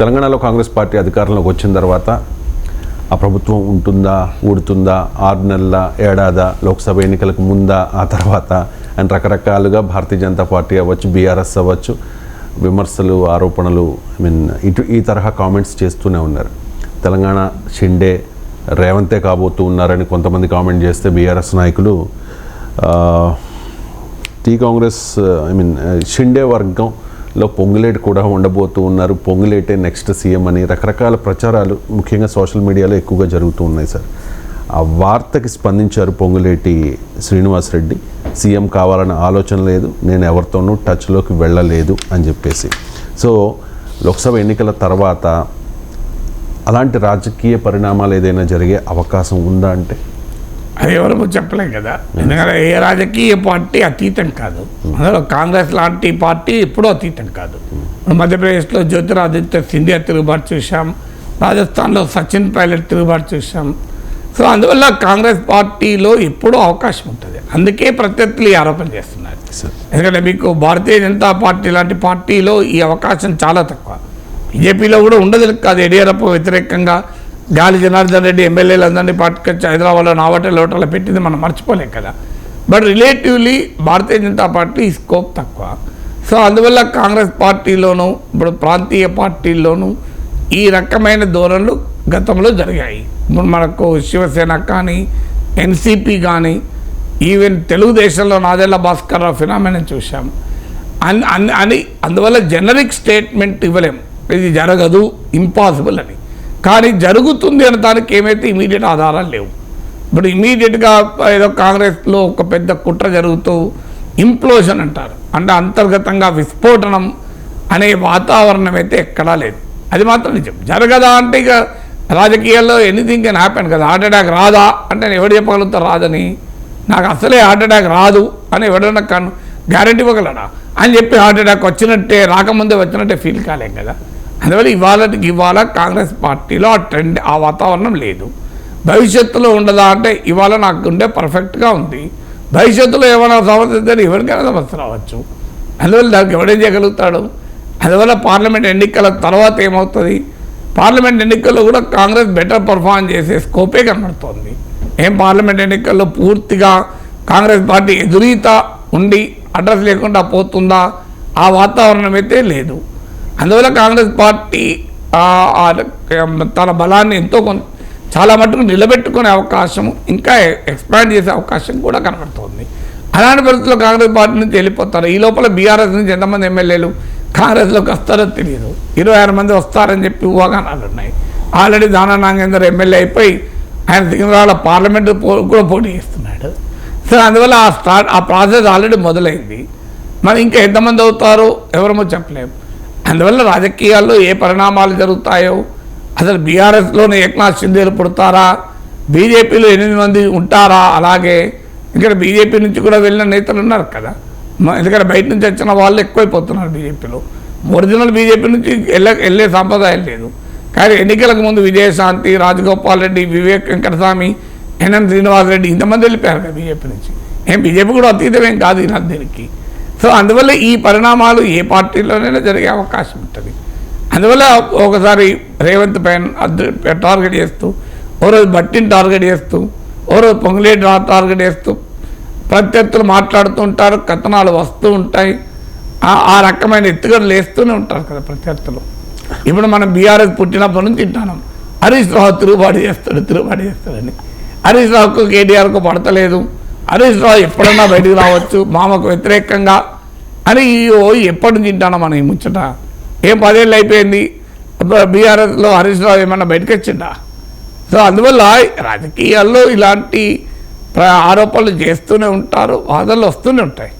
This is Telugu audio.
తెలంగాణలో కాంగ్రెస్ పార్టీ అధికారంలోకి వచ్చిన తర్వాత ఆ ప్రభుత్వం ఉంటుందా ఊడుతుందా ఆరు నెలల ఏడాదా లోక్సభ ఎన్నికలకు ముందా ఆ తర్వాత అండ్ రకరకాలుగా భారతీయ జనతా పార్టీ అవ్వచ్చు బీఆర్ఎస్ అవ్వచ్చు విమర్శలు ఆరోపణలు ఐ మీన్ ఇటు ఈ తరహా కామెంట్స్ చేస్తూనే ఉన్నారు. తెలంగాణ షిండే రేవంతే కాబోతూ ఉన్నారని కొంతమంది కామెంట్ చేస్తే బీఆర్ఎస్ నాయకులు T Congress I mean Shinde వర్గం లో పొంగులేటి కూడా ఉండబోతూ ఉన్నారు. పొంగులేటే నెక్స్ట్ సీఎం అని రకరకాల ప్రచారాలు ముఖ్యంగా సోషల్ మీడియాలో ఎక్కువగా జరుగుతూ ఉన్నాయి సార్. ఆ వార్తకి స్పందించారు పొంగులేటి శ్రీనివాసరెడ్డి సీఎం కావాలన్న ఆలోచన లేదు. నేను ఎవరితోనూ టచ్లోకి వెళ్ళలేదు అని చెప్పేసి. సో లోక్సభ ఎన్నికల తర్వాత అలాంటి రాజకీయ పరిణామాలు ఏదైనా జరిగే అవకాశం ఉందా అంటే అది ఎవరు చెప్పలేం కదా. ఎందుకంటే ఏ రాజకీయ పార్టీ అతీతం కాదు. అందులో కాంగ్రెస్ లాంటి పార్టీ ఎప్పుడూ అతీతం కాదు. మధ్యప్రదేశ్లో జ్యోతిరాదిత్య సింధియా తిరుగుబాటు చూసాం రాజస్థాన్లో సచిన్ పైలట్ తిరుగుబాటు చూసాం సో అందువల్ల కాంగ్రెస్ పార్టీలో ఎప్పుడూ అవకాశం ఉంటుంది. అందుకే ప్రత్యర్థులు ఈ ఆరోపణ చేస్తున్నారు. ఎందుకంటే మీకు భారతీయ జనతా పార్టీ లాంటి పార్టీలో ఈ అవకాశం చాలా తక్కువ. బీజేపీలో కూడా ఉండదు కాదు. యడియూరప్ప వ్యతిరేకంగా గాలి జనార్దన్ రెడ్డి ఎమ్మెల్యేలు అందరినీ పట్టుకొచ్చి హైదరాబాద్లో నావటల లోటలో పెట్టింది మనం మర్చిపోలేం కదా. But relatively Bharatiya Janata party scope తక్కువ. సో అందువల్ల కాంగ్రెస్ పార్టీలోనూ ఇప్పుడు ప్రాంతీయ పార్టీల్లోనూ ఈ రకమైన ధోరణులు గతంలో జరిగాయి. ఇప్పుడు మనకు శివసేన కానీ ఎన్సిపి కానీ ఈవెన్ తెలుగుదేశంలో నాదెళ్ళ భాస్కర్ రావు ఫినామినా చూసాం అన్ అన్- అని అందువల్ల జనరిక్ స్టేట్మెంట్ ఇవ్వలేం. ఇది జరగదు ఇంపాసిబుల్ అని. కానీ జరుగుతుంది అనే ఏమైతే ఇమీడియట్ ఆధారాలు లేవు. ఇప్పుడు ఇమీడియట్గా ఏదో కాంగ్రెస్లో ఒక పెద్ద కుట్ర జరుగుతూ ఇంప్లోజన్ అంటారు. అంటే అంతర్గతంగా విస్ఫోటనం అనే వాతావరణం అయితే ఎక్కడా లేదు. అది మాత్రం నిజం. జరగదా అంటే ఇక రాజకీయాల్లో ఎనీథింగ్ కెన్ హ్యాపెన్ కదా. హార్ట్ అటాక్ రాదా అంటే నేను ఎవడు చెప్పగలుగుతా రాదని? నాకు అసలే హార్ట్ అటాక్ రాదు అని ఎవడన్నా కను గ్యారంటీ ఇవ్వగలడా? అని చెప్పి హార్ట్ అటాక్ వచ్చినట్టే రాకముందే వచ్చినట్టే ఫీల్ కాలేం కదా. అందువల్ల ఇవాళకి ఇవాళ కాంగ్రెస్ పార్టీలో ఆ ట్రెండ్ ఆ వాతావరణం లేదు. భవిష్యత్తులో ఉండదా అంటే ఇవాళ నాకు ఉండే పర్ఫెక్ట్గా ఉంది. భవిష్యత్తులో ఏమైనా సమస్య వస్తే ఎవరికైనా సమస్య రావచ్చు. అందువల్ల దానికి ఎవడే చేయగలుగుతాడు? అందువల్ల పార్లమెంట్ ఎన్నికల తర్వాత ఏమవుతుంది? పార్లమెంట్ ఎన్నికల్లో కూడా కాంగ్రెస్ బెటర్ పర్ఫార్మ్ చేసే స్కోపే కనబడుతోంది. ఏం పార్లమెంట్ ఎన్నికల్లో పూర్తిగా కాంగ్రెస్ పార్టీ ఎదురీత ఉండి అడ్రస్ లేకుండా పోతుందా? ఆ వాతావరణం అయితే లేదు. అందువల్ల కాంగ్రెస్ పార్టీ ఆ, తన బలాన్ని ఎంతో కొంత చాలా మటుకు నిలబెట్టుకునే అవకాశం ఇంకా ఎక్స్పాండ్ చేసే అవకాశం కూడా కనబడుతోంది. అలాంటి పరిస్థితుల్లో కాంగ్రెస్ పార్టీ నుంచి వెళ్ళిపోతారు. ఈ లోపల బీఆర్ఎస్ నుంచి ఎంతమంది ఎమ్మెల్యేలు? కాంగ్రెస్లోకి వస్తారో తెలియదు. ఇరవై ఆరు మంది వస్తారని చెప్పి ఊహాగానాలు ఉన్నాయి. ఆల్రెడీ దానా నాగేందర్ ఎమ్మెల్యే అయిపోయి ఆయన సికింద్రాబాద్ పార్లమెంటు పో- కూడా పోటీ చేస్తున్నాడు. సో అందువల్ల ఆ స్టార్ట్ ఆ ప్రాసెస్ ఆల్రెడీ మొదలైంది. మరి ఇంకా ఎంతమంది అవుతారో? ఎవరమో చెప్పలేము. అందువల్ల రాజకీయాల్లో ఏ పరిణామాలు జరుగుతాయో? అసలు బీఆర్ఎస్లోనే ఏక్నాథ్ షిందేలు పుడతారా? బీజేపీలో ఎనిమిది మంది ఉంటారా? అలాగే ఇక్కడ బీజేపీ నుంచి కూడా వెళ్ళిన నేతలు ఉన్నారు కదా. ఎందుకంటే బయట నుంచి వచ్చిన వాళ్ళు ఎక్కువైపోతున్నారు బీజేపీలో. ఒరిజినల్ బీజేపీ నుంచి వెళ్ళ వెళ్ళే సాంప్రదాయం లేదు. కానీ ఎన్నికలకు ముందు విజయశాంతి రాజగోపాల్ రెడ్డి వివేక్ వెంకటస్వామి ఎన్ఎం శ్రీనివాసరెడ్డి ఇంతమంది వెళ్ళిపోయారు బీజేపీ నుంచి. ఏం బీజేపీ కూడా అతీతమేం కాదు ఇలా దీనికి సో అందువల్ల ఈ పరిణామాలు ఏ పార్టీలోనైనా జరిగే అవకాశం ఉంటుంది. అందువల్ల ఒకసారి రేవంత్ పైన టార్గెట్ చేస్తూ ఓ రోజు బట్టిని టార్గెట్ చేస్తూ ఓ రోజు పొంగులేటి టార్గెట్ చేస్తూ ప్రత్యర్థులు మాట్లాడుతూ ఉంటారు కథనాలు వస్తూ ఉంటాయి. ఆ- రకమైన ఎత్తుగడలు లేస్తూనే ఉంటారు కదా ప్రత్యర్థులు. ఇప్పుడు మనం బీఆర్ఎస్ పుట్టినప్పటి నుంచి తింటాను. హరీష్ రావు తిరుగుబాటు చేస్తాడు తిరుగుబాటు చేస్తాడని. హరీష్ రావుకు కేటీఆర్కు పడతలేదు. హరీష్ రావు ఎప్పుడన్నా బయటికి రావచ్చు మామకు వ్యతిరేకంగా. అని ఓ ఎప్పటి నుంచి మనం ఈ ముచ్చట? ఏం పదేళ్ళు అయిపోయింది? బీఆర్ఎస్లో హరీష్ రావు ఏమన్నా బయటకు వచ్చిందా సో అందువల్ల రాజకీయాల్లో ఇలాంటి ఆరోపణలు చేస్తూనే ఉంటారు వాదనలు వస్తూనే ఉంటాయి.